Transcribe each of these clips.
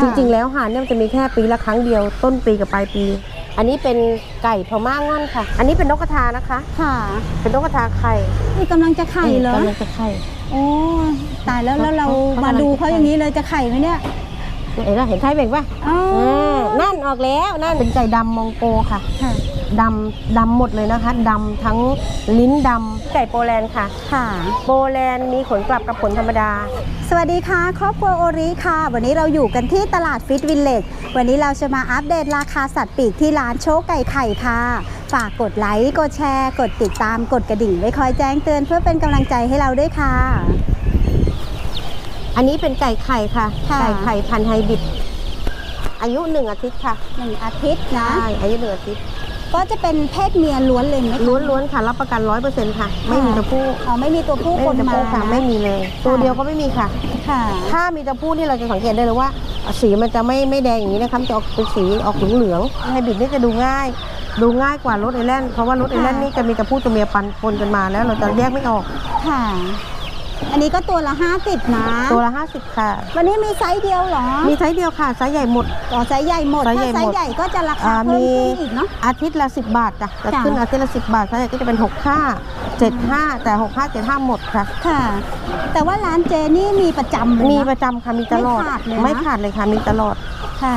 จริงๆ แล้วห่านเนี่ยมันจะมีแค่ปีละครั้งเดียว ต้นปีกับปลายปี อันนี้เป็นไก่พม่าง่อนค่ะ อันนี้เป็นนกกระทานะคะ ค่ะ เป็นนกกระทาไข่นี่กำลังจะไข่เหรอกำลังจะไข่โอ้ตายแล้วแล้วเราเขามาดูเขาอย่างนี้เลยจะไข่ไหมเนี่ย เห็นไหมเห็นไข่เบ่งปะอ๋ออ่านั่นออกแล้วนั่นเป็นไก่ดำมองโกค่ะค่ะ ดำดำหมดเลยนะคะดำทั้งลิ้นดำไก่โปแลนด์ค่ะ ค่ะ โปแลนด์มีขนกลับกับขนธรรมดา สวัสดีค่ะ ครอบครัวโอริค่ะ วันนี้เราอยู่กันที่ตลาดฟิตวิลเลจวันนี้เราจะมาอัปเดตราคาสัตว์ปีกที่ร้านโชคไก่ไข่ค่ะ ฝากกดไลค์ กดแชร์ กดติดตาม กดกระดิ่งไว้คอยแจ้งเตือนเพื่อเป็นกำลังใจให้เราด้วยค่ะ อันนี้เป็นไก่ไข่ค่ะ ค่ะ ไก่ไข่พันธุ์ไฮบริด อายุหนึ่งอาทิตย์ค่ะหนึ่งอาทิตย์นะ ใช่อายุหนึ่งอาทิตย์ก็จะเป็นเพศเมียล้วนเลยไหมคะล้วนๆค่ะ รับประกันร้อยเปอร์เซ็นต์ค่ะ ไม่มีตัวผู้อ๋อไม่มีตัวผู้ไม่คนมีตัวมาผู้ค่ะนะไม่มีเลย ตัวเดียวก็ไม่มีค่ะ ค่ะ ถ้ามีตัวผู้นี่เราจะสังเกตได้เลยว่า สีมันจะไม่ไม่แดงอย่างนี้นะคะมันจะออกเป็นสีออกเหลืองๆไฮบริดนี่จะดูง่าย ดูง่ายกว่ารถไอแลนด์เพราะว่ารถไอแลนด์นี่จะมีตัวผู้ตัวเมียปันปนกันมาแล้วเราจะแยกไม่ออกค่ะ อันนี้ก็ตัวละห้าสิบนะ ตัวละ50 ค่ะ วันนี้มีไซส์เดียวเหรอ มีไซส์เดียวค่ะ ไซส์ใหญ่หมดอ๋อไซส์ใหญ่หมด ไซส์ถ้าใหญ่หมด ไซส์ใหญ่ก็จะราคาอ่าเพิ่มมีขึ้นอีกเนาะ อาทิตย์ละ 10 บาทจ้ะจะจ้ะ ขึ้นอาทิตย์ละ10 บาทไซส์ใหญ่ก็จะเป็น 65 75 แต่ 65 75 หมดค่ะ ค่ะ แต่ว่าร้านเจนี่มีประจำเลยมีนะประจำค่ะ มีตลอดไม่ขาดเลยนะ ไม่ขาดเลยค่ะ มีตลอด ค่ะ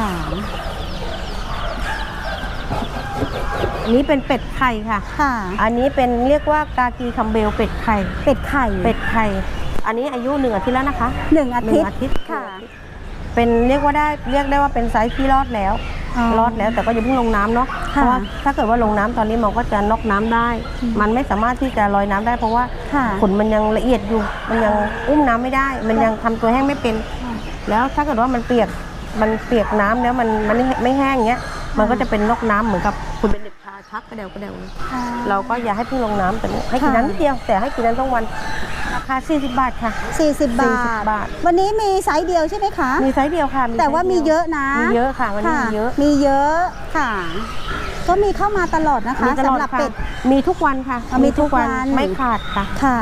อันนี้เป็นเป็ดไข่ค่ะ ค่ะ อันนี้เป็นเรียกว่ากากีคัมเบลเป็ดไข่ เป็ดไข่ เป็ดไข่ อันนี้อายุหนึ่งอาทิตย์แล้วนะคะหนึ่งอาหนึ่ทิตงย์อาทิตย์ค่ะ เป็นเรียกว่าได้เรียกได้ว่าเป็นไซส์ที่รอดแล้วอ๋อรอดแล้วแต่ก็อย่าเพิ่งลงน้ำเนาะ เพค่ะราะว่าถ้าเกิดว่าลงน้ำตอนนี้มันก็จะนอกน้ำได้อืมมันไม่สามารถที่จะลอยน้ำได้ เพราะว่าค่ะขนมันยังละเอียดอยู่ มันยังอุ้มน้ำไม่ได้ มันยังทำตัวแห้งไม่เป็น แล้วถ้าเกิดว่ามันเปียก มันเปียกน้ำแล้วมันมันไม่ไม่แห้งอย่างเงี้ย มันก็จะเป็นนอกน้ำเหมือนกับคุณเป็น เด็กชาชักกระเดวกระเดวเลยค่ะเราก็อย่าให้เพิ่งลงน้ำแต่ให้กินค่ะน้ำนิดเดียวแต่ให้กินน้ำทั้งวันราคา 40 บาทค่ะสี่สิบบาท 40 บาท วันนี้มีไซส์เดียวใช่ไหมคะ มีไซส์เดียวค่ะแต่ว่ามีเยอะนะ มีเยอะค่ะวันนี้มีเยอะ มีเยอะค่ะ ก็มีเข้ามาตลอดนะคะมีตลอสำดหรับค่ะเป็ด มีทุกวันค่ะอ๋อมีทุกวันไม่ขาดค่ะ ค่ะ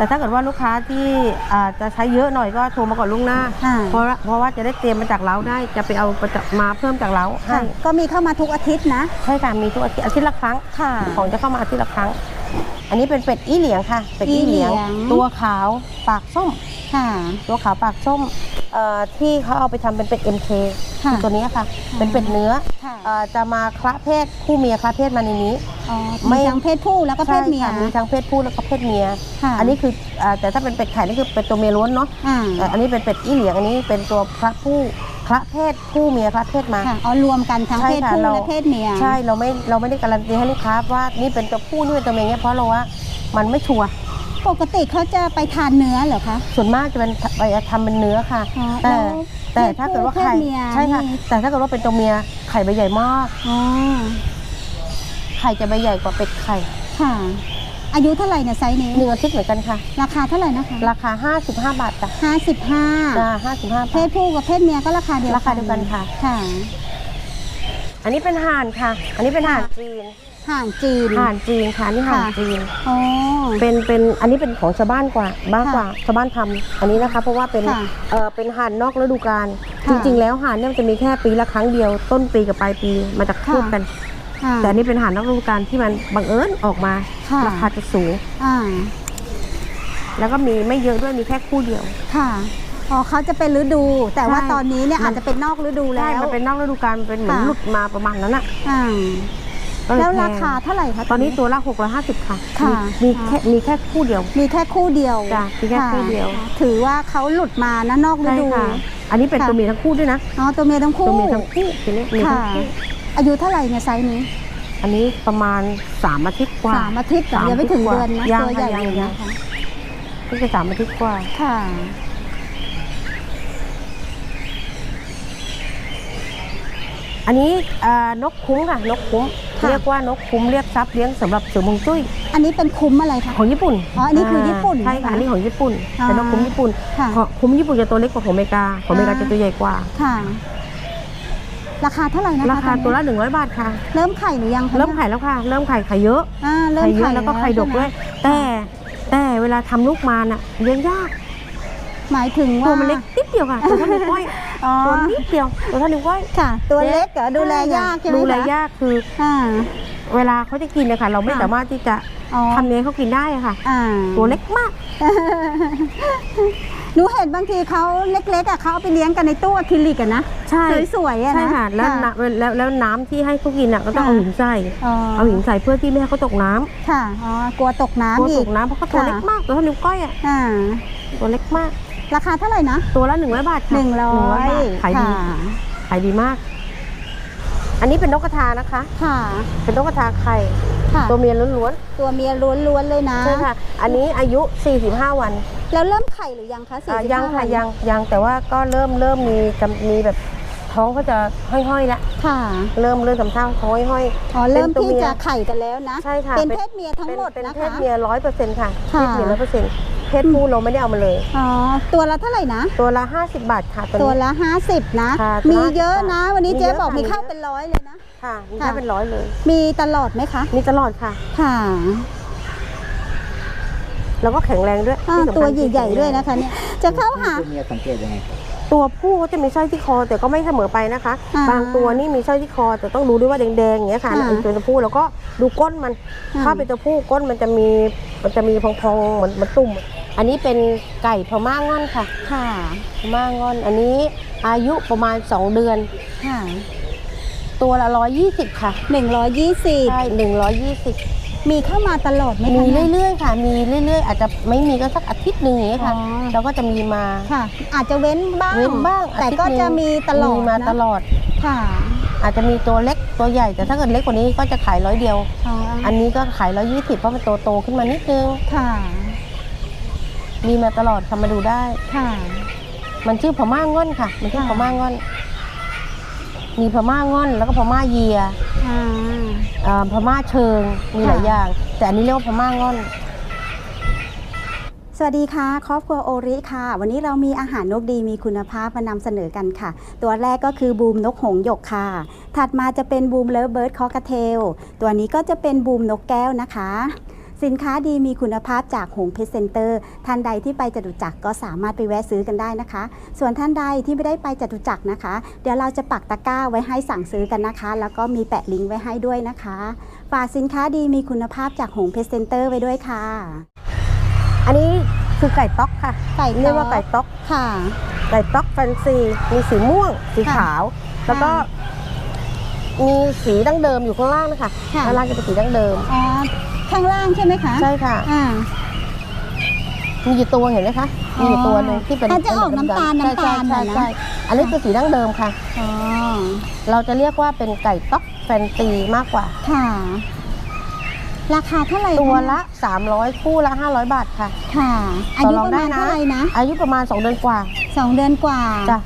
แต่ถ้าเกิดว่าลูกค้าที่อ่าจะใช้เยอะหน่อยก็โทรมาก่อนล่วงหน้าอ่าเพราะว่าเพราะว่าจะได้เตรียมมาจากเล้าได้จะไปเอาประจับมาเพิ่มจากเล้าให้ค่ะก็มีเข้ามาทุกอาทิตย์นะใช่ค่ะมีทุกอาทิตย์อาทิตย์ละครั้งค่ะของจะเข้ามาอาทิตย์ละครั้ง อันนี้เป็นเป็ดอี้เหลียงค่ะ เป็ดอี้เหลียง อี้เหลียง ตัวขาวปากส้ม ค่ะ ตัวขาวปากส้มเอ่อที่เขาเอาไปทำเป็นเป็ด MK ค่ะ ตัวนี้ค่ะ เป็นเป็ดเนื้อค่ะเอ่อจะมาคละเพศคู่เมียคละเพศมาในนี้ อ๋อไม่ มีทั้งเพศผู้แล้วก็เพศเมียใช่ค่ะมีทั้งเพศผู้แล้วก็เพศเมีย ค่ะอันนี้คือเอ่อแต่ถ้าเป็นเป็ดไข่นี่คือเป็นตัวเมียล้วนเนาะอ่า แต่อันนี้เป็นเป็ดอี้เหลียงอันนี้เป็นตัวคละผู้ คละเพศผู้เมียคละเพศมาค่ะอ๋อรวมกันทั้งใช่เพศค่ะผู้เราและเพศเมียใช่เราไม่เราไม่ได้การันตีให้ลูกค้าว่านี่เป็นตัวผู้นี่เป็นตัวเมียเงี้ยเพราะเราว่ามันไม่ชัวร์ปกติเขาจะไปทานเนื้อเหรอคะส่วนมากจะเป็นไปทำเป็นเนื้อค่ะอ๋อแต่แล้วแต่ถ้าเกิดว่าเพศไข่เมียใช่ค่ะนี่แต่ถ้าเกิดว่าเป็นตัวเมียไข่ใบใหญ่มากอ๋อไข่จะใบใหญ่กว่าเป็ดไข่ค่ะ อายุเท่าไหร่เนี่ยไซส์นี้หนึ่งอาทิตย์เหมือนกันค่ะ ราคาเท่าไหร่นะคะราคา 55 บาทจ้ะห้าสิบห้าจ้า55เพบาทศผู้กับเพศเมียก็ราคาเดียวราคาเดียวกันค่ะค่ะ อันนี้เป็นห่านค่ะ อันนี้เป็นห่านจีนห่างจีนห่านจีนค่ะอันนี่ห่านค่ะจีนอ๋อเป็นเป็นอันนี้เป็นของชาวบ้านกว่าบ้านค่ะกว่าชาวบ้านทำอันนี้นะคะ เพราะว่าเป็นค่ะเออเป็นห่านนอกฤดูกาลค่ะจริง ๆ แล้วห่านเนี่ยมันจะมีแค่ปีละครั้งเดียว ต้นปีกับปลายปีมันจะคู่กันค่ะ แต่อันนี้เป็นห่านนอกฤดูกาลที่มันบังเอิญออกมาค่ะราคาจะสูงอ่าแล้วก็มีไม่เยอะด้วยมีแค่คู่เดียว ค่ะอ๋อเขาจะเป็นฤดู แต่ว่าใช่ตอนนี้เนี่ยมันอาจจะเป็นนอกฤดูใช่แล้วมันเป็นนอกฤดูกาลมันเป็นเหมือนค่ะหลุดมาประมาณนั้นอะอ่าก็เยแล้วพงราคาเท่าไหร่คะตอนนี้ตัวละ650ค่ะค่ะมีมีแค่มีแค่คู่เดียว มีแค่คู่เดียวจ้ะมีแค่คู่เดียวะถือว่าเขาหลุดมานะนอกฤใช่ดูค่ะอันนี้เป็นค่ะตัวเมียทั้งคู่ด้วยนะ อ๋อตัวเมียทั้งคู่ ตัวเมียทั้งคู่ทีนี้มีทั้ค่ะงคู่ อายุเท่าไหร่เนี่ยไซส์นี้อันนี้ประมาณสามอาทิตย์กว่าสามอาทิตย์เหรอสามยังไม่ถึงอาทิตย์เดือนนะกว่าตัวใหญ่ยังอยู่ยังนะคะเพิ่งจะสามอาทิตย์กว่าค่ะอันนี้เอ่อนกคุ้มค่ะนกคุ้มค่ะเรียกว่านกคุ้มเรียกทรัพย์เลี้ยงสำหรับเสือมงจุ้ย อันนี้เป็นคุ้มอะไรคะของญี่ปุ่นอ๋ออันนี้คือญี่ปุ่นใช่ค่ะนะคะอันนี้ของญี่ปุ่นอ่าเป็นนกคุ้มญี่ปุ่นค่ะของคุ้มญี่ปุ่นจะตัวเล็กกว่าของอเมริกาของอเมริกาอ่าจะตัวใหญ่กว่าค่ะ ราคาเท่าไหร่นะคะราคาตอนนี้ตัวละ100 บาทค่ะ เริ่มไข่หรือยังคะเริ่มนี่ยไข่แล้วค่ะ เริ่มไข่ไข่เยอะอ่าเริ่มไข่เยไข่อะแล้วก็ไข่ดกด้วยใช่ไหมแต่แต่เวลาทำลูกมาน่ะเลี้ยงยาก หมายถึงตัวว่ามันเล็กนิดเดียวค่ะตัวเท่านิ้วก้อยอ๋อตัวนิดเดียวตัวเท่านิ้วก้อยค่ะ ตัวเล็กเหรอดูแลยากใช่ไหมดูแลคะยากคืออ่าเวลาเขาจะกินนะคะเราไม่ค่ะสามารถที่จะอ๋อทำเนี้ยให้เขากินได้อะค่ะอ่าตัวเล็กมาก หนูเห็นบางทีเขาเล็กๆอะเขาเอาไปเลี้ยงกันในตู้อะคริลิกอะนะใช่ สวยๆอะนะ ใช่ค่ะแล้วน้ำแล้วแล้วน้ำที่ให้เขากินอะก็ต้องเอาหินใส่อ๋อเอาหินใส่เพื่อที่ไม่ให้เขาตกน้ำค่ะอ๋อกลัวตกกลัวน้ำอีตก กน้ำเพราะเขาตัวค่ะ เล็กมากตัวเท่านิ้วก้อยอะอ่า ตัวเล็กมาก ราคาเท่าไหร่นะตัวละหนึ่งร้อยบาทค่ะหนึ่งร้อยบาทขายดีค่ะขายดีมาก อันนี้เป็นนกกระทานะคะ ค่ะเป็นนกกระทาไข่ค่ะ ตัวเมียล้วนตัวเมียล้วนๆเลยนะ ๆใช่ค่ะ อันนี้อายุ 45 วัน แล้วเริ่มไข่หรือยังคะสี่อ่าสิบยังห้าค่ะวันยังยังแต่ว่าก็เริ่มเริ่มมีกำมีแบบท้องเขาจะห้อยๆแล้วค่ะเริ่มเริ่มทำท่าท้องห้อย อ๋อเริ่มเป็นตัวที่เมียจะไข่กันแล้วนะ ใช่ค่ะเป็นเป็น เพศเมียๆทั้งหมดเป็นนะเพศคะ เมียร้อยเปอร์เซ็นต์ค่ะเพค่ะ ศเมียร้อยเปอร์เซ็นต์เพศผู้เราไม่ได้เอามาเลย อ๋อตัวละเท่าไหร่นะ ตัวละ 50 บาทค่ะตัวตัวนี้ ละ 50 นะ ค่ะมีตัวละเยอะนะ วันนี้มีเจ๊เยอะบอกค่ะมีเข้ามีเยอะ เป็นร้อยเลยนะ ค่ะมีค่ะแค่เป็นร้อยเลย มีตลอดไหมคะ มีตลอดค่ะ ค่ะ แล้วก็แข็งแรงด้วยอ่าที่สำคัญตัวคือใหญ่ ๆ ด้วยนะคะเนี่ยจะเข้าหา ตัวเมียสังเกตยังไงตัวผู้ก็จะมีสร้อยที่คอแต่ก็ไม่เสมอไปนะคะ อ่าบางตัวนี่มีสร้อยที่คอแต่ต้องดูด้วยว่าแดงๆอย่างเงี้ยค่ะอ่าเป็นตัวผู้แล้วก็ดูก้นมันอ่า ถ้าเป็นตัวผู้ก้นมันจะมีมันจะมีพองๆเหมือนเหมือนตุ่ม อันนี้เป็นไก่พม่าง่อนค่ะค่ะพม่าง่อน อันนี้อายุประมาณ 2 เดือน ค่ะตัวละร้อยยี่สิบค่ะหนึ่งร้อยยี่สิบใช่หนึ่งร้อยยี่สิบ มีเข้ามาตลอดไหมมีคะนี่เรื่อยๆค่ะ มีเรื่อยๆ อาจจะไม่มีก็สักอาทิตย์หนึ่งอย่างเงี้ยค่ะอ๋อเราก็จะมีมาค่ะ อาจจะเว้นบ้างเว้นบ้าง แต่อาทิตย์ก็หนึ่งจะมีตลอดมีมานะตลอดค่ะ อาจจะมีตัวเล็กตัวใหญ่แต่ถ้าเกิดเล็กกว่านี้ก็จะขายร้อยเดียวอ๋ออันนี้ก็ขายร้อยยี่สิบเพราะมันโตโตๆขึ้นมานิดนึงค่ะ มีมาตลอดทำมาดูได้ค่ะ มันชื่อพม่าง่อนค่ะ มันชื่อค่ะพม่าง่อน มีพม่าง่อนแล้วก็พม่าเยียอ่าเอ่อ พม่าเชิงมีหลายค่ะอย่าง แต่อันนี้เรียกว่าพม่าง่อน สวัสดีค่ะ ครอบครัวโอริค่ะ วันนี้เรามีอาหารนกดีมีคุณภาพมานำเสนอกันค่ะ ตัวแรกก็คือบูมนกหงส์หยกค่ะ ถัดมาจะเป็นบูมเลิฟเบิร์ดคอกเทล ตัวนี้ก็จะเป็นบูมนกแก้วนะคะ สินค้าดีมีคุณภาพจากหงเพชรเซ็นเตอร์ ท่านใดที่ไปจตุจักรก็สามารถไปแวะซื้อกันได้นะคะ ส่วนท่านใดที่ไม่ได้ไปจตุจักรนะคะ เดี๋ยวเราจะปักตะกร้าไว้ให้สั่งซื้อกันนะคะ แล้วก็มีแปะลิงก์ไว้ให้ด้วยนะคะฝากสินค้าดีมีคุณภาพจากหงเพชรเซ็นเตอร์ไว้ด้วยค่ะ อันนี้คือไก่ต๊อกค่ะไก่ต๊อก เรียกว่าไก่ต๊อก ค่ะ ไก่ต๊อกแฟนซีมีสีม่วงสีค่ะขาว แล้วก็ มีสีดั้งเดิมอยู่ข้างล่างนะคะค่ะ ข้างล่างจะเป็นสีดั้งเดิม อ๋อข้างล่างใช่ไหมคะใช่ค่ะ อ่า มีอยู่ตัวเห็นไหมคะ มีอยู่ตัวหนึงที่เป็นมันจะออกน้ำตาลใช่น้ำตาลใช่หน่อยนะใช่อันนี้คือสีดั้งเดิมค่ะ อ๋อ เราจะเรียกว่าเป็นไก่ต๊อกแฟนซีมากกว่า ค่ะ ราคาเท่าไหร่คตัวละ 300 คู่ละ 500 บาทค่ะค่ะอายุต่อปรองระมาณได้นะเท่าไหร่นะ อายุประมาณ 2 เดือนกว่าสองเดือนกว่า จ้ะ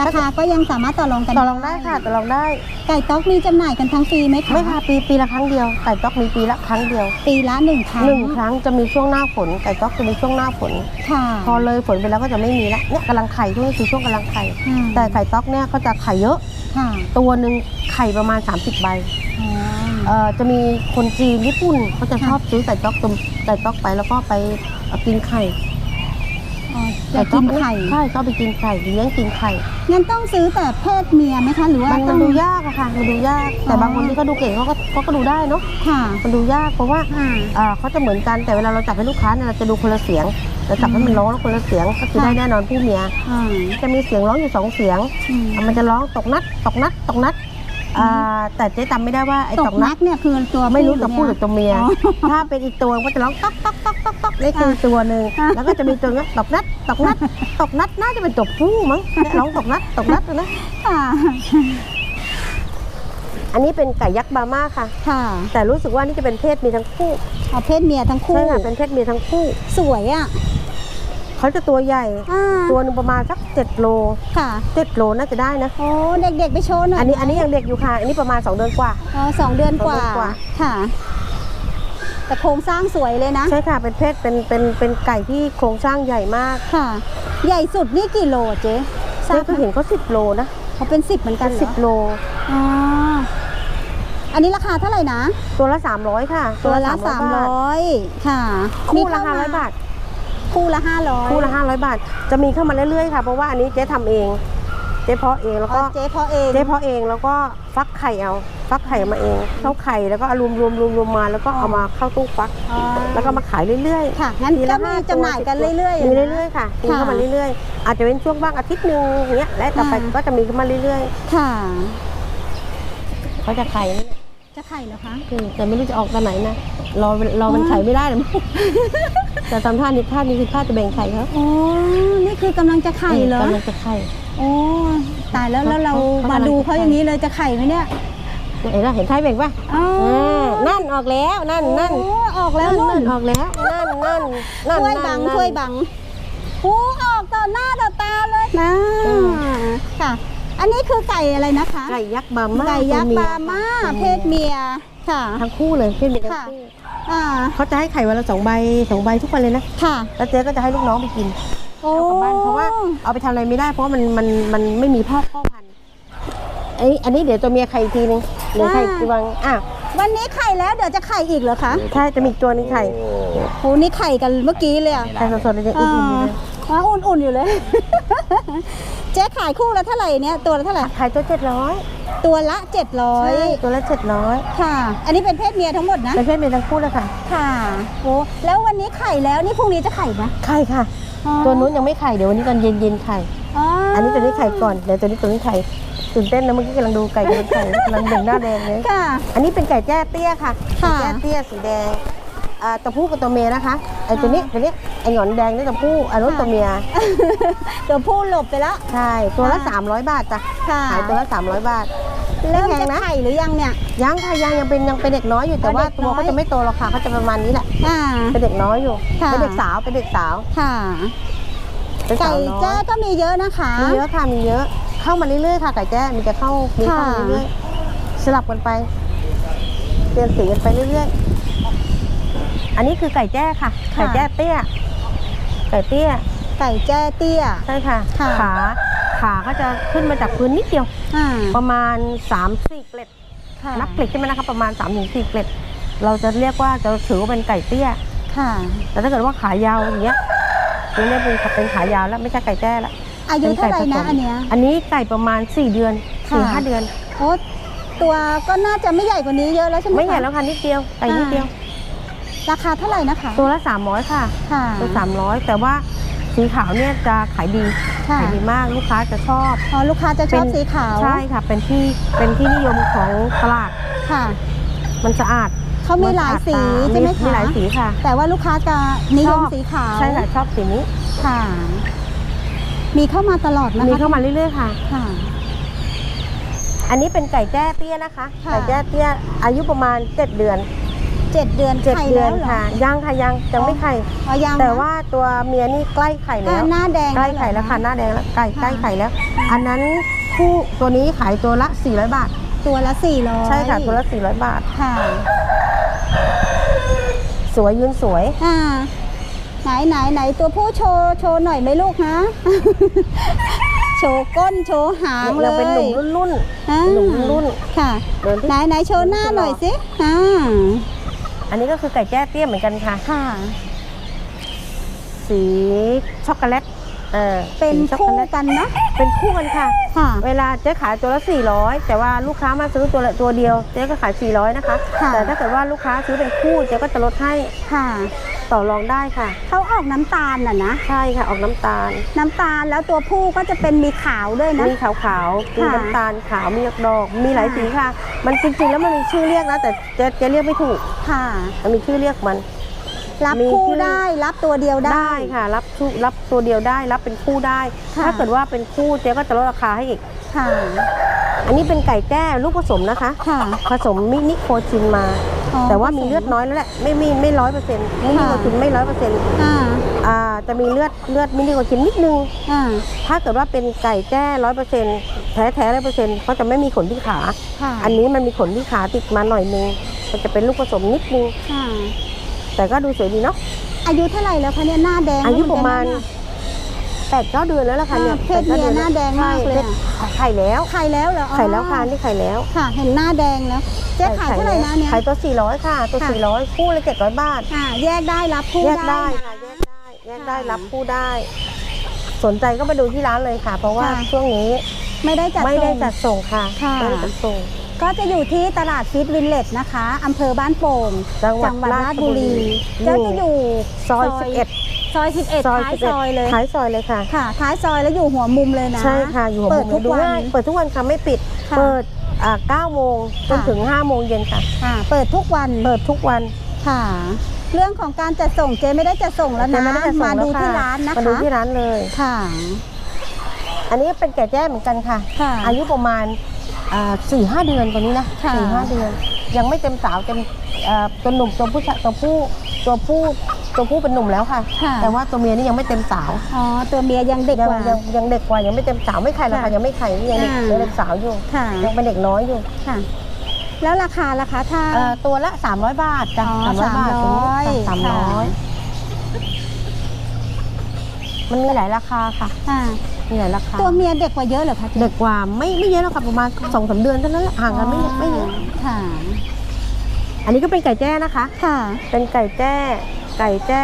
ราคาก็ยังสามารถต่อรองกันต่อรองได้ค่ะต่อรองได้ ไก่ต๊อกมีจำหน่ายกันทั้งปีไหมคะไม่ค่ะปีปีละครั้งเดียวไก่ต๊อกมีปีละครั้งเดียวปีละหนึ่งครั้งหนึ่งครั้งจะมีช่วงหน้าฝนไก่ต๊อกจะมีช่วงหน้าฝน ค่ะ พอเลยฝนไปแล้วก็จะไม่มีละเนี่ยกำลังไข่ช่วงนี้คือช่วงกำลังไข่ อืม แต่ไข่ต๊อกเนี่ยเขาจะไข่เยอะ ค่ะตัวหนึ่งไข่ประมาณ 30 ใบอ๋อ เอ่อจะมีคนจีนญี่ปุ่นเขาจะค่ะชอบซื้อไก่ต๊อกตุมไก่ต๊อกไปแล้วก็ไปเอ่อกินไข่ อ๋ออยากกินไข่ใช่ชอบไปกินไข่เลี้ยงกินไข่งั้นต้องซื้อแต่เพศเมียไหมคะหรือว่ามันต้มัอนงดูยากอะค่ะมันดูยาก แต่อ๋อบางคนที่เขาดูเก่งเขาก็เขาก็ดูได้เนาะค่ะมันดูยากเพราะว่าอ่าเอ่อเขาจะเหมือนกันแต่เวลาเราจับให้ลูกค้าเนี่ยเราจะดูคนละเสียงเราจับให้มันร้องแล้วคนละเสียงก็คือค่ะได้แน่นอนผู้เมียอ่าจะมีเสียงร้องอยู่สองเสียงอืมมันจะร้องตกนัดตกนัดตกนัด อ่าแต่เจ๊จำไม่ได้ว่าไอ้ตตกกนันัดกเนี่ยคือตัวไม่รู้หตัวผู้หรือตัวเมีย อ๋อ ถ้าเป็นอีกตัวก็จะร้องต๊อกต๊อกต๊อกต๊อกต๊อกนี่คือตัวหนึ่งอะ แล้วก็จะมีตัวนี้ตกนัดตกนัดตกนัดน่าจะเป็นตัวผู้มั้งเนี่ยร้องตกนัดตกนัดนะค่ะอันนี้เป็นไก่ยักษ์บาม่าค่ะ ค่ะแต่รู้สึกว่านี่จะเป็นเพศมีทั้งคู่เอาเพศเมียทั้งคู่ใช่ค่ะเป็นเพศมีทั้งคู่ สวยอะ เขาจะตัวใหญ่ อ่าตัวหนึงประมาณสักเจ็ดโลค่ะเจ็ดโลน่าจะได้นะ โอ้เด็กๆไปโชว์หน่อยอันนี้อันนี้ยังเด็กอยู่ค่ะ อันนี้ประมาณสองเดือนกว่า อ๋อสองเดือนกว่าสองเดือนกว่า ค่ะ แต่โครงสร้างสวยเลยนะ ใช่ค่ะ เป็นเพศเป็นเป็นเป็นไก่ที่โครงสร้างใหญ่มากค่ะ ใหญ่สุดนี่กี่โลเจ๊ทราเจ๊บก็เห็นเขาสิบโลนะเขาเป็นสิบเหมือนกันเหรสิอบโล อ๋ออันนี้ราคาเท่าไหร่นะตัวละสามร้อยค่ะตัวละ300สามบทร้อยค่ะคู่ละเข้ห้าร้อยบาท คู่ละห้าร้อยคู่ละ500 บาท จะมีเข้ามาเรื่อยๆค่ะ เพราะว่าอันนี้เจ๊ทำเอง เจ๊เพาะเองแล้วก็เจ๊เพาะเองเจ๊เพาะเองแล้วก็ฟักไข่เอาฟักไข่มาเองเข้าไข่แล้วก็เอารวมรวมรวมรวมมาแล้วก็เอามาเข้าตู้ฟักอ๋อแล้วก็มาขายเรื่อยๆ ค่ะ งั้นทีก็ละมีห้าจำหน่ายกันเรื่อยๆ มีนะเรื่อยๆ ค่ะมีเข้ามาค่ะเรื่อยๆ อาจจะเป็นช่วงบ้างอาทิตย์หนึ่งอย่างเงี้ย และต่อไปค่ะก็จะมีเข้ามาเรื่อยค่ะๆเขาจะไข่นี่จะไข่เหรอคะ คือแต่ไม่รู้จะออกตอนไหนนะ รอรอมันไข่ไม่ได้เลย แต่ตามท่านี้ท่านี้คือท่าจะแบ่งไข่เขาอ๋อนี่คือกำลังจะไข่เหรอกำลังจะไข่โอ้ตายแล้วแล้วเราเขามาเขาดูกำลังจะเขาอย่างนี้เลยจะไข่ไหมเนี่ยเห็นไหมเห็นไข่แบ่งป่ะอ๋ออ่านั่นออกแล้วนั่นนั่นโอ้ออกแล้วนั่นุ่นนออกแล้วนั่นนั่นนั่นถ้วยบังนั่นถ้วยบังโอ้ออกต่อหน้าต่อตาเลยนะอืมค่ะ อันนี้คือไก่อะไรนะคะไก่ยักษ์บาม่าไก่ยักษ์ตัวเมีบาม่าเพศเมียค่ะ ทั้งคู่เลยเพศเมียทั้งค่ะคู่ อ่าเขาจะให้ไข่วันละสองใบสองใบทุกวันเลยนะ ค่ะ แล้วเจ๊ก็จะให้ลูกน้องไปกินโอ้เอากลับบ้านเพราะว่าเอาไปทำอะไรไม่ได้ เพราะว่ามันมันมันไม่มีพ่อพ่อพันธุ์ไอ้อันนี้เดี๋ยวตัวเมียไข่อีกทีนึงเดี๋ยวไข่อีกตัวนึงอะวันนี้ไข่แล้วเดี๋ยวจะไข่อีกเหรอคะใช่จะมีอีกตัวหนึงไข่โอ้นี่ไข่กันเมื่อกี้เลยอะไข่สดๆเลยจะอีกทีนึงเลยอ๋ออุ่นๆอยู่เลย เจ๊ขายคู่ละเท่าไหร่เนี่ยตัวละเท่าไหร่ ไข่ตัวเจ็ดร้อย ตัวละเจ็ดร้อยใช่ตัวละเจ็ดร้อยค่ะ อันนี้เป็นเพศเมียทั้งหมดนะ เป็นเพศเมียทั้งคู่เลยค่ะค่ะโอ้แล้ววันนี้ไข่แล้วนี่พรุ่งนี้จะไข่ไหมไข่ค่ะ อ๋อตัวนู้นยังไม่ไข่เดี๋ยววันนี้ตอนเย็นเย็นๆไข่อ๋ออันนี้ตัวนี้ไข่ก่อนเดี๋ยวตัวนี้ตัวนี้ไข่ตื่นเต้นนะเมื่อกี้กำลังดูไก่กำลังไข่กำลังเบ่งหน้าแดงเลยค่ะ อันนี้เป็นไก่แจ้เตี้ยค่ะค่ะ ไก่แจ้เตี้ยสีแดงอ่าตัวผู้กับตัวเมียนะคะไอ้ตัวนี้ตัวนี้ไอ้หงอนแดงนี่ตัวผู้อันนู้นตัวเมียตัวผู้หลบไปแล้ว ใช่ตัวละค่ะ 300 บาทจ้ะค่ะขายตัวละ300 บาท เริ่มไม่แพจะงนะไข่หรือยังเนี่ยยังค่ะยังยังเป็นยังเป็นเด็กน้อยอยู่แต่ว่าเด็กตัน้วอยเขาจะไม่โตหรอกค่ะเขาจะประมาณนี้แหละอ่าเป็นเด็กน้อยอยู่ค่ะเป็นเด็กสาวเป็นเด็กสาวค่ะเป็นไก่สาวน้อแจ้ยก็มีเยอะนะคะมีเยอะค่ะมีเยอะเข้ามาเรื่อยๆค่ะไก่แจ้มีจะเข้ามีเข้ามาค่ะเรื่อยๆสลับกันไปเปลี่ยนสีกันไปเรื่อยๆอันนี้คือไก่แจ้ค่ะ ไก่แจ้เตี้ย ไก่เตี้ย ไก่แจ้เตี้ยใช่ค่ะค่ะขา ขาก็จะขึ้นมาจากพื้นนิดเดียว อ่า ประมาณ 3-4เกล็ด ค่ะนับเกล็ดใช่ไหมนะคะประมาณ3าถึงสเกล็ด เราจะเรียกว่าจะถือว่าเป็นไก่เตี้ย ค่ะ แต่ถ้าเกิดว่าขายาวอย่างเงี้ยเราเรียกเป็นเป็นขายาวแล้วไม่ใช่ไก่แจ้ละอายุป็เท่าไหร่ผสนะมอันเนี้ย อันนี้ไก่ประมาณ 4 เดือน4ี่ค่ะ ห้าเดือน โอ้ตัวก็น่าจะไม่ใหญ่กว่านี้เยอะแล้วใช่ไหมไม่ใหญ่คะแล้วค่ะนิดเดียวไก่นิดเดียว ราคาเท่าไหร่นะคะตัวละ300ค่ะค่ะตัว300 แต่ว่าสีขาวเนี่ยจะขายดี ค่ะขายดีมากลูกค้าจะชอบอ๋อลูกค้าจะชอบเป็นสีขาว ใช่ค่ะ เป็นที่เป็นที่นิยมของตลาดค่ะ มันสะอาดเขามีหลายสีนใช่ไหมมีคะหลายสีค่ะ แต่ว่าลูกค้าจะนิยมชอบสีขาวใช่ค่ะชอบสีนี้ค่ะ มีเข้ามาตลอดนะคะมีเข้ามาเรื่อยๆค่ะค่ะ อันนี้เป็นไก่แจ้เตี้ยนะคะค่ะไก่แจ้เตี้ยอายุประมาณ7เดือน เจ็ดเดือนเจ็ดไข่เดือแล้นวเหรอ ค่ะยังค่ะยังยังไม่ไข่ อ๋อยังนะแต่ว่าตัวเมียนี่ใกล้ไข่แล้วอ่าหน้าแดงใกล้ไข่เหรอแล้วค่ะหน้าแดงแล้วไก่ค่ะใกล้ไข่แล้ว อันนั้นคู่ตัวนี้ขายตัวละ 400 บาท ตัวละสี่ร้อยใช่ค่ะตัวละ 400 บาท ค่ะสวยยืนสวย อ่าไหนไหนไหนตัวผู้โชว์โชว์หน่อยไหมลูกฮะ โชว์ก้นโชว์หางเลยังยเป็นหนุ่มรุ่นรุ่น อ่าหนุ่มรุ่น ค่ะ เดินที่ไหนไหนโชว์หน้าหน่อยสิอ่า อันนี้ก็คือไก่แจ้เตี้ยเหมือนกันค่ะ ค่ะ สีช็อกโกแลตเออเป็นสีช็อกโกคู่แลตกันนะ เป็นคู่กันค่ะ ค่ะ เวลาเจ๊ขายตัวละ 400 แต่ว่าลูกค้ามาซื้อตัวละตัวเดียวเจ๊ก็ขาย 400 นะคะ ค่ะ แต่ถ้าเกิดว่าลูกค้าซื้อเป็นคู่เจ๊ก็จะลดให้ ค่ะ ต่อรองได้ค่ะ เขาออกน้ำตาลน่ะนะ ใช่ค่ะออกน้ำตาล น้ำตาลแล้วตัวผู้ก็จะเป็นมีขาวด้วยนะ มีขาวขาวๆมีค่ะน้ำตาลขาวมีดอกมีหลายค่ะ สีค่ะ มันจริงๆแล้วมันมีชื่อเรียกนะแต่เจ๊เจ๊เรียกไม่ถูกค่ะ มันมีชื่อเรียกมัน รับมีคู่ชื่อ ได้รับตัวเดียวได้ ได้ค่ะ รับชุรับตัวเดียวได้รับเป็นคู่ได้ ค่ะ ถ้าเกิดว่าเป็นคู่เจ๊ก็จะลดราคาให้อีก ค่ะ อันนี้เป็นไก่แจ้ลูกผสมนะคะ ค่ะ ผสมมินิโคชินมา อ๋อแต่ว่ามีเลือดน้อยแล้วแหละไม่มีไม่ร้อยเปอร์เซ็นต์มินิโคชินไม่ร้อยเปอร์เซ็นต์อ่าอ่าจะมีเลือดเลือดมินิโคชินนิดนึง อ่าถ้าเกิดว่าเป็นไก่แจ้ร้อยเปอร์เซ็นต์แท้แท้ร้อยเปอร์เซ็นต์เขาจะไม่มีขนที่ขา ค่ะอันนี้มันมีขนที่ขาติดมาหน่อยนึงมันจะเป็นลูกผสมนิดนึง ค่ะ แต่ก็ดูสวยดีเนาะอายุเท่าไหร่แล้วคะเนี่ยหน้าแดงอายุแล้วประมาณเหอนกันน แปดเก้าเดือนแล้วล่ะค่ะเนี่ยเพศเมียหน้าแดงมากเลยไข่แล้วไข่แล้วเหรอไข่แล้วค่ะนี่ไข่แล้วค่ะ เห็นหน้าแดงแล้วเจ๊ขายเท่าไหร่นะเนี่ยขายตัวสี่ร้อยค่ะ ตัวสี่ร้อยคู่เลยเจ็ดร้อยบาทแยกได้รับคู่แยกได้แยกได้แยกได้รับคู่ได้ สนใจก็มาดูที่ร้านเลยค่ะ เพราะว่าช่วงนี้ไม่ได้จัดไม่ได้จัดส่งค่ะไม่ได้จัดส่งก็จะอยู่ที่ตลาดฟิตวินเลตนะคะ อำเภอบ้านโป่ง จังหวัดราชบุรีจะจะอยู่ซอย11 ซอย11ท้ายซอยเลยท้ายซอยเลยค่ะค่ะ ท้ายซอยแล้วอยู่หัวมุมเลยนะ ใช่ค่ะ อยู่หัวมุมเปิดทุกวัน เปิดทุกวันค่ะไม่ปิด เปิด9โมงจนถึง5โมงเย็นค่ะ เปิดทุกวัน เปิดทุกวัน ค่ะ เรื่องของการจัดส่งเจ๊ไม่ได้จัดส่งแล้วนะ มาดูที่ร้านนะคะ มาดูที่ร้านเลย ค่ะ อันนี้เป็นแก่แจ้เหมือนกันค่ะ อายุประมาณสี่ห้าเดือนตัวนี้นะสี่ห้าเดือน ยังไม่เต็มสาวเต็มตัวหนุ่มตัวผู้ตัวผู้ตัวผู้ ตัวผู้เป็นหนุ่มแล้วค่ะ ค่ะ แต่ว่าตัวเมียนี่ยังไม่เต็มสาวอ๋อ ตัวเมียยังเด็กยังกว่า ยังยังเด็กกว่ายังไม่เต็มสาวไม่ไข่หรอกค่ะค่ะยังไม่ไข่นี่ยังเด็กอ่า ยังเด็กสาวอยู่ค่ะ ยังเป็นเด็กน้อยอยู่ค่ะ แล้วราคาราคาถ้า เอ่อตัวละ 300 บาทจ้ะอ๋อสามร้อยบาท300สามร้อยค่ะมันมีหลายราคาค่ะอ่ามีหลายราคาตัวเมียเด็กกว่าเยอะเหรอคะจ๊เด็กกว่าไม่ไม่เยอะหรอกค่ะประมาณสองสามเดือนเท่านั้นแหละห่างกันไม่เยอะไม่เยอะค่ะ อันนี้ก็เป็นไก่แจ้นะคะ ค่ะ เป็นไก่แจ้ ไก่แจ้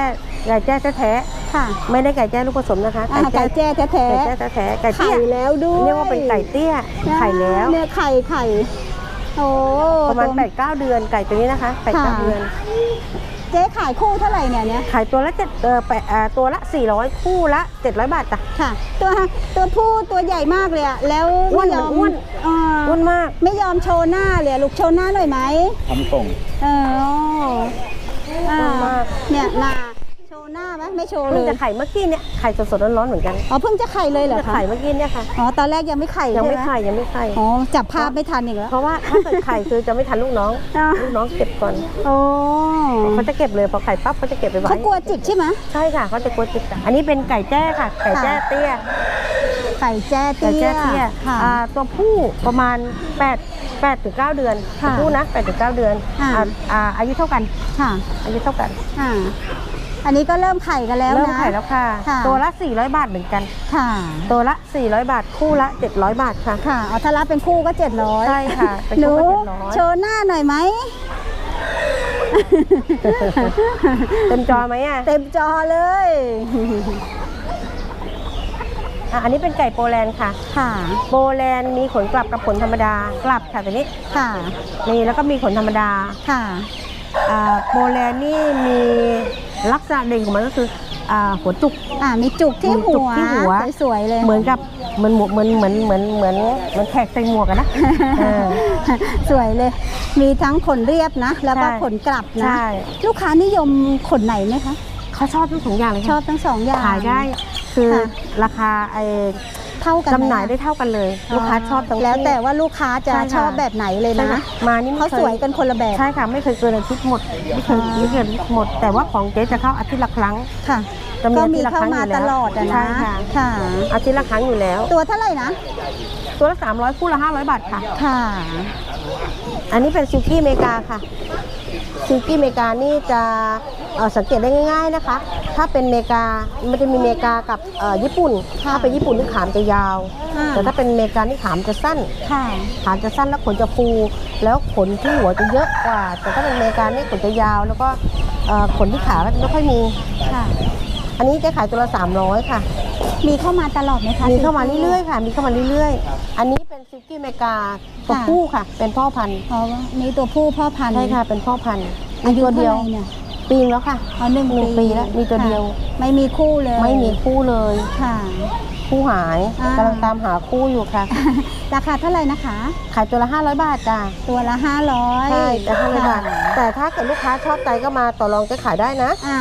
ไก่แจ้แท้ค่ะๆไม่ได้ไก่แจ้ลูกผสมนะคะอ่าไก่แจ้แท้ไก่แจ้แท้ๆไก่ๆไข่เตี้ยแล้วด้วยเรียกว่าเป็นไก่เตี้ยไข่แล้วเนี่ยไข่ไข่โอ้ประมาณตัวแปดเก้าเดือนไก่ตัวนี้นะคะแปดเก้าค่ะเดือน เจ๊ขายคู่เท่าไหร่เนี่ยเนี่ยขายตัวละเจ็ดเออแปดอ่าตัวละสี่ร้อยคู่ละเจ็ดร้อยบาทจ้ะ ค่ะ ตัวตัวผู้ตัวใหญ่มากเลยอะแล้วอ้วไม่นยอมอ้วนอ่าอ้วนมาก ไม่ยอมโชว์หน้าเลยอะลูกโชว์หน้าหน่อยไหมทำส่งเอออ่าอ้วน มากเนี่ยหน้าโชว์ หน้าไหมไม่โชว์เลเพิ่งยจะไข่เมื่อกี้เนี่ยไข่สดๆร้อนๆเหมือนกันอ๋อเพิ่งจะไข่เลยเหรอจะคะไข่เมื่อกี้เนี่ยค่ะอ๋อตอนแรกยังไม่ไข่ยังไม่ใช่หไข่ยังไม่ไข่อ๋อจับภาพไม่ทันอีกแล้วเพราะว่าถ้าเกิดไข่คือจะไม่ทันลูกน้องอ่าลูกน้องเก็บก่อนโอ้เขาจะเก็บเลยพอไข่ปั๊บเขาจะเก็บไปไว้เขากลัวจิกใช่ไหม ใช่ค่ะเขาจะกลัวจิกจ้ะอันนี้เป็นไก่แจ้ค่ะ ไก่แจ้เตี้ยไก่แจ้ไก่เตี้ยแจ้เตี้ยค่ะ อ่าตัวผู้ประมาณ8 8ถึง9เดือนค่ะตัวผู้นะ8ถึง9เดือนค่ะ อ่าอ่าอายุเท่ากันค่ะอายุเท่ากัน อ่า อันนี้ก็เริ่มไข่กันแล้วนะ เริ่มไข่แล้วค่ะค่ะ ตัวละ 400 บาทเหมือนกันค่ะ ตัวละ 400 บาทคู่ละ 700 บาทค่ะค่ะเอาถ้ารับเป็นคู่ก็เจ็ดร้อยใช่ค่ะเป็นหนูคู่ก็700โชว์หน้าหน่อยไหมเต็มจอไหมอะ เต็มจอเลยอะอันนี้เป็นไก่โปแลนด์ค่ะ ค่ะ โปแลนด์มีขนกลับกับขนธรรมดา กลับค่ะตัวนี้ ค่ะ นี่แล้วก็มีขนธรรมดา ค่ะอ่า โปแลนด์นี่มีลักษณะเด่นของมันก็คืออ่าหัวจุก อ่ามีจุกที่มีจุหักวที่หัว สวยๆเลย เหมือนกับเหมือนหมวกเหมือนเหมือนเหมือนเหมือนเหมือนแขกใส่หมวกอะนะเออ สวยเลย มีทั้งขนเรียบนะ แล้วก็ใช่ ขนกลับนะ ใช่ลูกค้านิยมขนไหนไหมคะ เขาชอบทั้งสองอย่างเลยชค่ะอบทั้งสองอย่าง ขายได้ คือค่ะ ราคาไอ เท่ากันไหมจำหน่ายได้เท่ากันเลย ลูกค้าชอบทั้งคู่แล้วแต่ว่าลูกค้าจะใช่ค่ะชอบแบบไหนเลยใช่นะค่ะมานี่เขาไม่คสวยกันคนละแบบ ใช่ค่ะ ไม่เคยเกินอาทิตย์หมด ไม่เคยอ่าไม่เกินอาทิตย์หมด แต่ว่าของเจ๊จะเข้าอาทิตย์ละครั้งค่ะจะมีก็อาทิมีตย์ละคเข้ารั้งอมายู่แล้วตลอดอะใช่นะค่ะค่ะ อาทิตย์ละครั้งอยู่แล้ว ตัวเท่าไหร่นะ ตัวละ300 คู่ละ 500 บาทค่ะ ค่ะ อันนี้เป็นซิลกี้เมกาค่ะ ซิลกี้เมกานี่จะเอ่อสังเกตได้ง่าย ๆนะคะ ถ้าเป็นเมกา มันจะมีเมกากับเอ่อญี่ปุ่นค่ะถ้าเป็นญี่ปุ่นนี่ขามจะยาวอ่าแต่ถ้าเป็นเมกานี่ขามจะสั้นค่ะขามจะสั้นแล้วขนจะฟู แล้วขนที่หัวจะเยอะกว่า แต่ถ้าเป็นเมกานี่ขนจะยาว แล้วก็เอ่อขนที่ขาก็จะไม่ค่อยมีค่ะอันนี้จะขายตัวละ300 ค่ะ มีเข้ามาตลอดไหมคะมีเข้ามาเรื่อยๆค่ะ มีเข้ามาเรื่อยๆ อันนี้เป็นซิลกี้เมกาตัวผู้ค่ะ เป็นพ่อพันธุ์อ๋อมีตัวผู้พ่อพันธุ์ใช่ค่ะ เป็นพ่อพันธุ์อายุตัวเท่าเดียวไหร่เนี่ยปีนึงแล้วค่ะอ๋อหนึ่งหนึ่งปีแล้ว มีตัวเดียวค่ะไม่มีคู่เลย ไม่มีคู่เลยค่ะ คู่หายอ่ากำลังตามหาคู่อยู่ค่ะ ราคาเท่าไหร่นะคะ ขายตัวละ500บาทจ้าตัวละห้าร้อยใช่จะ500บาท แต่ถ้าเกิดลูกค้าชอบใจก็มาต่อรองจะขายได้นะ อ่า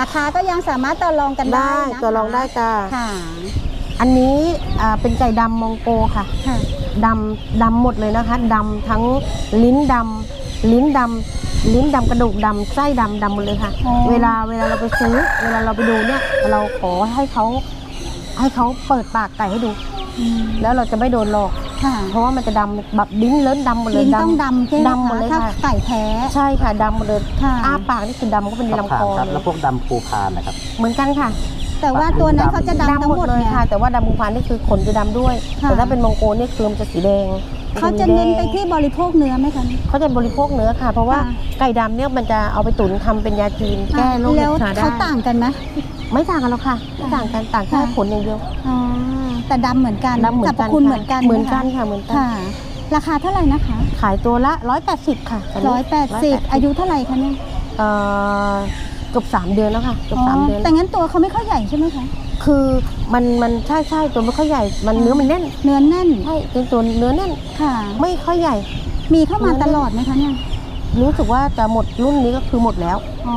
ราคาก็ยังสามารถต่อรองกันได้ได้นะคะต่อรองได้จ้าค่ะอันนี้อ่าเป็นไก่ดำมองโกค่ะค่ะดำดำหมดเลยนะคะดำทั้งลิ้นดำลิ้นดำลิ้นดำกระดูกดำไส้ดำดำหมดเลยค่ะ อ๋อเวลาเวลาเราไปซื้อ เวลาเราไปดูเนี่ย เราขอให้เขาให้เขาเปิดปากไก่ให้ดูอืม แล้วเราจะไม่โดนหลอก ค่ะเพราะว่ามันจะดำแบบลิ้นเลิ้นดำหมดเลยลิ้นต้องดำใช่ไหมดำหมดเลยถ้าค่ะไก่แท้ ใช่ค่ะดำหมดเลยค่ะ อ้าปากนี่คือดำก็เป็นสอบลำคถามอครับ เลแล้วยพวกดำภูพานนะครับ เหมือนกันค่ะแต่ว่าตัวนั้นเขาจะดำทั้งหมดเลยเนี่ยค่ะ แต่ว่าดำภูพานนี่คือขนจะดำด้วย ค่ะ แต่ถ้าเป็นมองโกนี่คือมันจะสีแดงเขาจะเน้นไปที่บริโภคเนื้อไหมคะ เขาจะบริโภคเนื้อค่ะ เพราะว่าค่ะ ไก่ดำเนี่ยมันจะเอาไปตุ๋นทำเป็นยาจีนแก้โรคแล้วเห็บชาได้เขาต่างกันไหม ไม่ต่างกันหรอกค่ะไม่ต่างกันต่างแค่ค่ะ ขนอย่างเดียว อ๋อ แต่ดำเหมือนกันดำเหมือนสรกัรนพคุณค่ะเหมือนกันเหมือนกันไคะค่ะเหมือนกันค่ะ ราคาเท่าไหร่นะคะขายตัวละ 180 ค่ะตนนี้ร้อยแปดสิบอายุเท่าไหร่คะเนี่ยเอ่อเกือบสามเดือนแล้วค่ะเกือบสามเดือนแต่งั้นตัวเขาไม่ค่อยใหญ่ใช่ไหมคะคือมันมันใช่ใช่ตัวไม่ค่อยใหญ่ มันเนื้อมันแน่นเนื้อแน่นใช่เป็นตัวเนื้อแน่นค่ะ ไม่ค่อยใหญ่ มีเข้ามาตลอดไหมคะเนี่ยรู้สึกว่าจะหมดรุ่นนี้ก็คือหมดแล้ว อ๋อ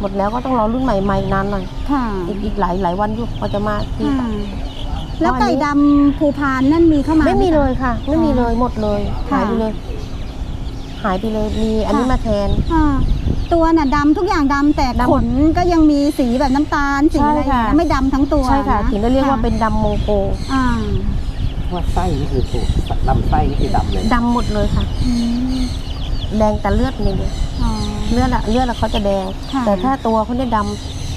หมดแล้วก็ต้องรอรุ่นใหม่ใหม่นานหน่อยค่ะอีกอีกหลายหลายวันอยู่พอจะมาทีค่ะ แล้วไก่ดำภูพานนั่นมีเข้ามาไม่มีหคะ เลยค่ะ ไม่มีเลยหมดเลยค่ะ หายไปเลย หายไปเลยมีอันนี้ค่ะมาแทน อ่าตัวน่ะดำทุกอย่างดำแต่ดำขนก็ยังมีสีแบบน้ำตาลสีอะไรใช่ค่ะไม่ดำทั้งตัวใช่ค่ะนถึงได้เรียกว่าเป็นดำโมโกอ่าว่าไส้นี่คือถูกลำไส้นี่คือดำเลยดำหมดเลยค่ะ อืมแดงแต่เลือดนี่เลยอ๋อ เลือดอะเลือดอะเขาจะแดง ค่ะ แต่ถ้าตัวเขาเนี่ยดำ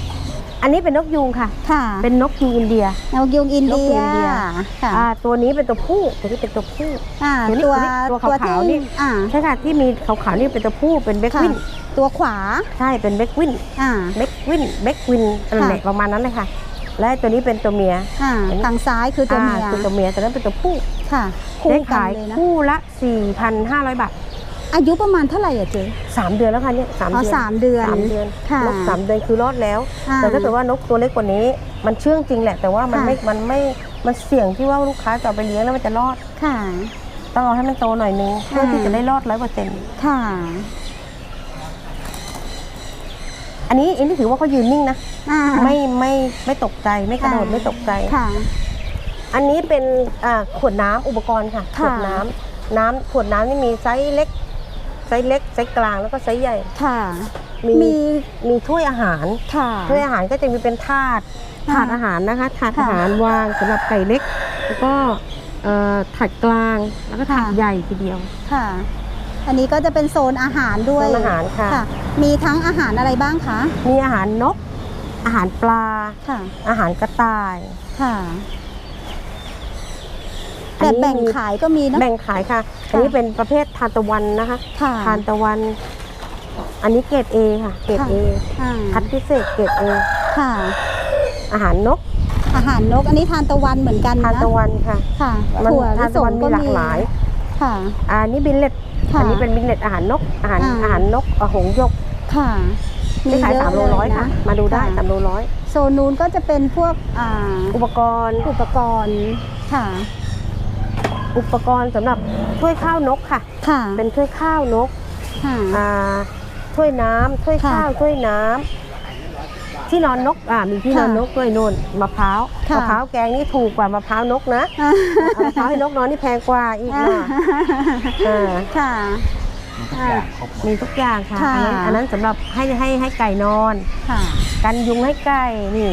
อันนี้เป็นนกยูงค่ะ ค่ะเป็นนกยูงอินเดีย นกยุงอินเดียนกยูงอินเดีย ค่ะอ่าตัวนี้เป็นตัวผู้ตัวนี้เป็นตัวผู้ อ่าตัวนี้ตัวตัวตัวขาวๆที่นี่อ่า ใช่ค่ะที่มีขาวๆนี่เป็นตัวผู้เป็นเบกค่ะวินตัวขวา ใช่เป็นเบกวินอ่า เบกวินเบกวินอะไรค่ะแหละประมาณนั้นเลยค่ะ และตัวนี้เป็นตัวเมียอ่าอันนี้ทางซ้ายคือตัวเมียอ่าคือตัวเมียแต่นั้นเป็นตัวผู้ค่ะ คู่ได้กันขายเลยนะ คู่ละ 4,500 บาท อายุประมาณเท่าไหร่อะเจ๊ สามเดือนแล้วค่ะเนี่ยสามอ๋อเดือนสามเดือนสามเดือนค่ะนกสามเดือนคือรอดแล้วอ่าแต่ถ้าเกิดว่านกตัวเล็กกว่านี้ มันเชื่องจริงแหละ แต่ว่ามันค่ะ ไม่มันไม่มันเสี่ยงที่ว่าลูกค้าจะเอาไปเลี้ยงแล้วมันจะรอดค่ะ ต้องเอาให้มันโตหน่อยนึงเพื่อที่อ่าจะได้รอดร้อยเปอร์เซ็นต์ค่ะ อันนี้อันนี้ถือว่าเขายืนนิ่งนะอ่าไม่ไม่ไม่ตกใจไม่กระโดดอ่าไม่ตกใจ ค่ะ อันนี้เป็นอ่าขวดน้ำอุปกรณ์ค่ะ ขค่ะวดน้ำน้ำขวดน้ำนี่มีไซส์เล็ก ไซส์เล็กไซส์กลางแล้วก็ไซส์ใหญ่ ค่ะ มีมี มีถ้วยอาหาร ค่ะ ถ้วยอาหารก็จะมีเป็นถาดอ่าถาดอาหารนะคะถาดค่ะอาหารวางสำหรับไก่เล็ก แล้วก็เอ่อถาดกลางแล้วก็ถาดค่ะ ใหญ่ทีเดียว ค่ะ อันนี้ก็จะเป็นโซนอาหารด้วยโซนอาหารค่ะ มีทั้งอาหารอะไรบ้างคะ มีอาหารนก อาหารปลา ค่ะ อาหารกระต่าย ค่ะอั แต่นนี้แบ่งมีขายก็มีเนอะแบ่งขายค่ะ อันนี้เป็นประเภททานตะวันนะคะค่ะทานตะวัน อันนี้เกรด A ค่ะ เกรดค่ะ A อ่าคัดพิเศษเกรด A ค่ะ อาหารนก อาหารนก อันนี้ทานตะวันเหมือนกันทานนะตะวันค่ะ ค่ะมันถั่วทานลิสตะวังนมีก็หลากหลาย ค่ะ อันนี้บินเล็ตค่ะอันนี้เป็นบินเล็ตอาหารนก อาหารอ่าอาหารนกอะหงส์หยก ค่ะที่ขายเะสามโลเร้อยค่ะ มาดูได้ค่ะสามโลร้อยโซนนู้นก็จะเป็นพวกอ่าอุปกรณ์ อุปกรณ์ค่ะ อุปกรณ์สำหรับถ้วยข้าวนกค่ะ ค่ะ เป็นถ้วยข้าวนกค่ะ อ่าถ้วยน้ำถ้วยค่ะข้าวถ้วยน้ำที่นอนนกอ่ามีที่นอนค่ะนกด้วยนู่นมะพร้าวค่ะ มะพร้าวแกงนี่ถูกกว่ามะพร้าวนกนะอ่าเอามะพร้าวให้นกนอนนี่แพงกว่าอีกอ่านะอ่าค่ะมีทุกอย่างครบหมดมีทุกอย่างค่ะค่ะ อันนั้นอันนั้นสำหรับให้ให้ให้ไก่นอน ค่ะ กันยุงให้ไก่นี่